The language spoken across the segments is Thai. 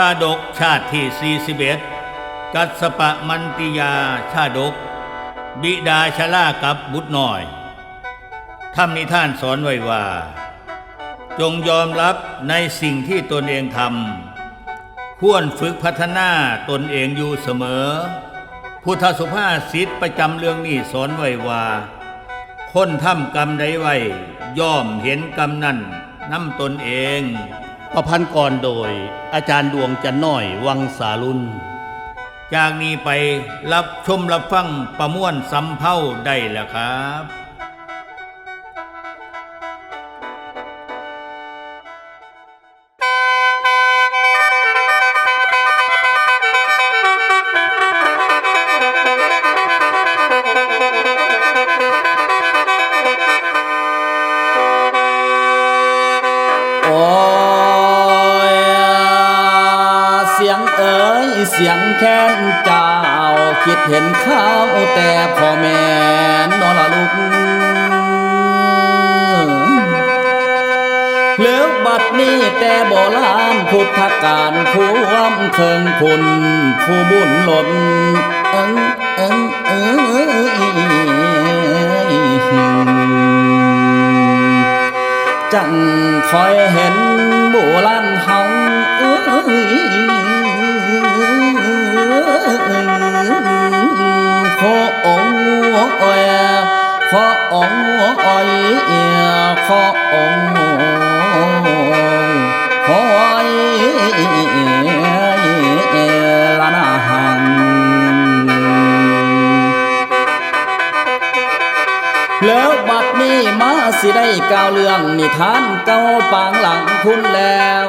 ชาดกชาติที่ 41 กัสปะมันติยาชาดก บิดาชลากับบุตรน้อยทำนิท่านสอนไว้ว่า จงยอมรับในสิ่งที่ตนเองทำควรฝึกพัฒนาตนเองอยู่เสมอ พุทธสุภาษิตประจำเรื่องนี้สอนไว้ว่า คนทำกรรมใดไว้ ย่อมเห็นกรรมนั้นน้ำตนเอง ประพันธ์ก่อนโดย อาจารย์ดวงจันน้อยวังสาลุนจากนี้ไปรับชมรับฟังประมวลสำเภาได้แล้วครับ สียงแค้นเจ้า คิดเห็นข้าวแต่พ่อแม่นอนละลูกเลือกบัดนี้แต่โบราณพุทธการความเคิงคุณผู้บุญหล่นเอิงเอิงเอิงจังคอยเห็นโบราณเฮา ขอองค์ขอยละนาหังแล้วบัดนี้มาสิได้กล่าวเรื่องนิทานเก่าปางหลังคุณแล้ว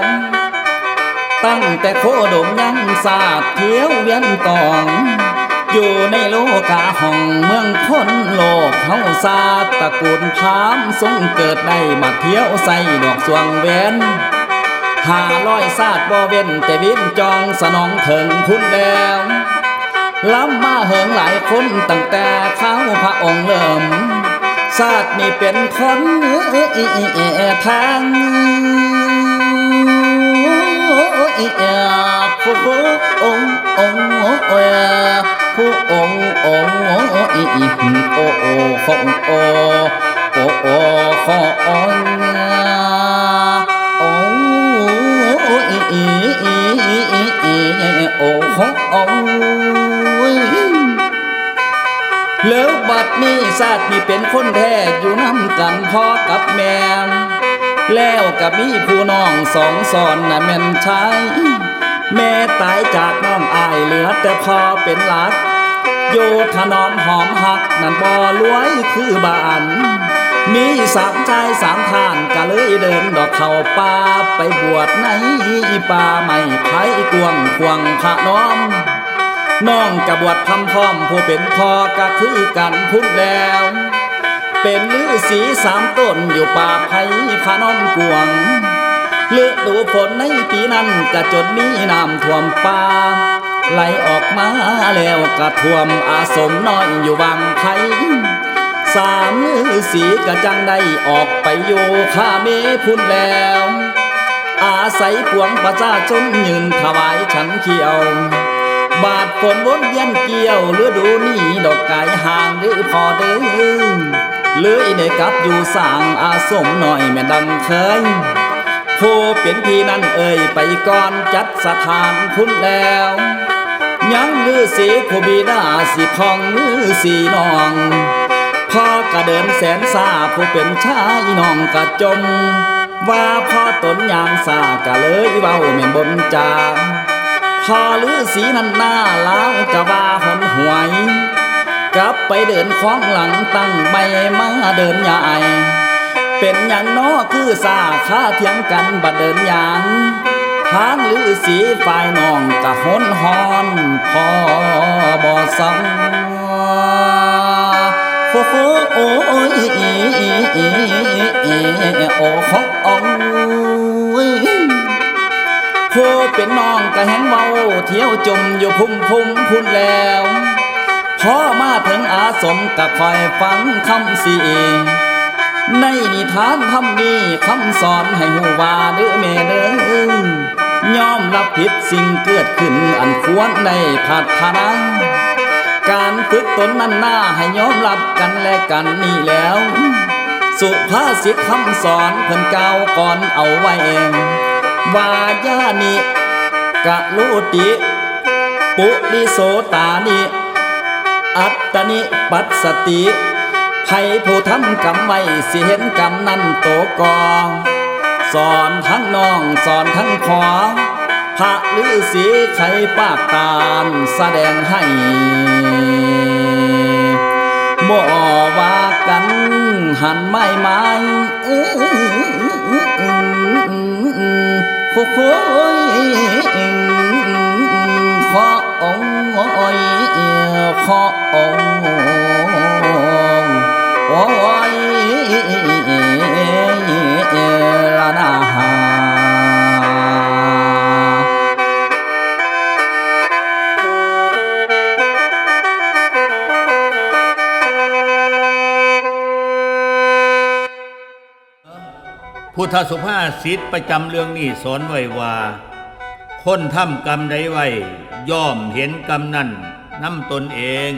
ตั้งแต่โคดมยังศาสตร์เที่ยวเวียนตอง อยู่ในโลกาห้องเมืองคนโลกเฮาศาตะกูลพามณ์ทรงเกิดได้มาเที่ยวใส่ดอกสวงเวนหาร้อยศาสตร์บ่เว้นแต่วินจองสนองเถิงคุณแล้วล้ำมาเหิงหลายคนตั้งแต่เข้าพระองค์เริ่มชาตินี้เป็นคนทางผู้องค์องค์ ผู้องค์องค์โอโอของโอโอโอของโอโอของแล้วบัดนี้ชาตินี้เป็นคนแท้อยู่น้ำกันพ่อกับแม่แล้วกับมีผู้น้องสองสอนน่ะแม่นชายแม่ตายจากน้องอายเหลือแต่พอเป็นหลัก โยธนอมหอมหักนั่นบ่รวยคือบ้านมีสามชายสามทานก็เลยเดินดอกเข้าป่าไปบวชในป่าไม่ไผ่กวงควงพระน้อมน้องกะบวชพำพร้อมผู้เป็นพ่อก็คือกันพุ่นแล้ว เป็นฤาษีสามต้นอยู่ป่าไผ่พาน้องกวงฤดูฝนในปีนั้นก็จนมีน้ำท่วมป่า ไหลออกมาแล้วก็ท่วมอาสมน้อยอยู่บางไผ่สามฤาษีก็จังได้ออกไปอยู่ข้าเมพุ่นแล้ว อาศัยปวงประชาชนยืนถวายฉันเขียว บาดฝนวนเวียนเกี่ยวฤดูนี้ดอกไก่ห่างหรือพอเด้อเลยได้กลับอยู่สางอาสมหน่อยแม่ดังเคยผู้เป็นพี่นั่นเอ่ยไปก่อนจัดสถานคุณแล้ว ยังลือสีผู้บีดาสิพองลือสีนองพ่อกระเดินแสนซาผู้เป็นชายน้องกระจม ว่าพ่อตนยางสากะเลยเว้าแม่นบนจางพอลือสีนันหน้าล้างกะว่าหนหวย กลับไปเดินคล้องหลังตั้งใบมาเดินใหญ่เป็นอย่างน้อคือสาขาเถียงกันบัดเดินยางทางลือสีฝ่ายน้องกะหนหอ พอบ่สังโอ้โหโอ้ยโอ้โหโอ้ยผู้เป็นน้องก็แหงเมาเที่ยวจมอยู่พุ่มพุ่มพุ่นแล้วพ่อมาถึงอาสมก็คอยฟังคำสีในนิทานคำนี้คำสอนให้หูว่าเด้อแม่เด้อ ยอมรับผิดสิ่งเกิดขึ้นอันควรในพัฒนาการฝึกตนนั้นหน้าให้ยอมรับกันและกันนี่แล้ว สุภาษิตคำสอนเพิ่นกล่าวก่อนเอาไว้เองวายานิกะลุติ ปุริโสตานิ อัตตนิปัสสติไผผู้ทำกรรมไว้สิเห็นกรรมนั้นโตกอง สอนทั้งน้องสอนทั้งขอพระฤาษีไขปากตาลแสดงให้บ่ว่ากันหันไม่ไม้อื้อโอ้โหขอองอ้ยขอองโอ้ย พุทธสุภาษิตประจำเรื่องนี้สอนไว้ว่า คนทำกรรมใดไว้ ย่อมเห็นกรรมนั้นน้ำตนเอง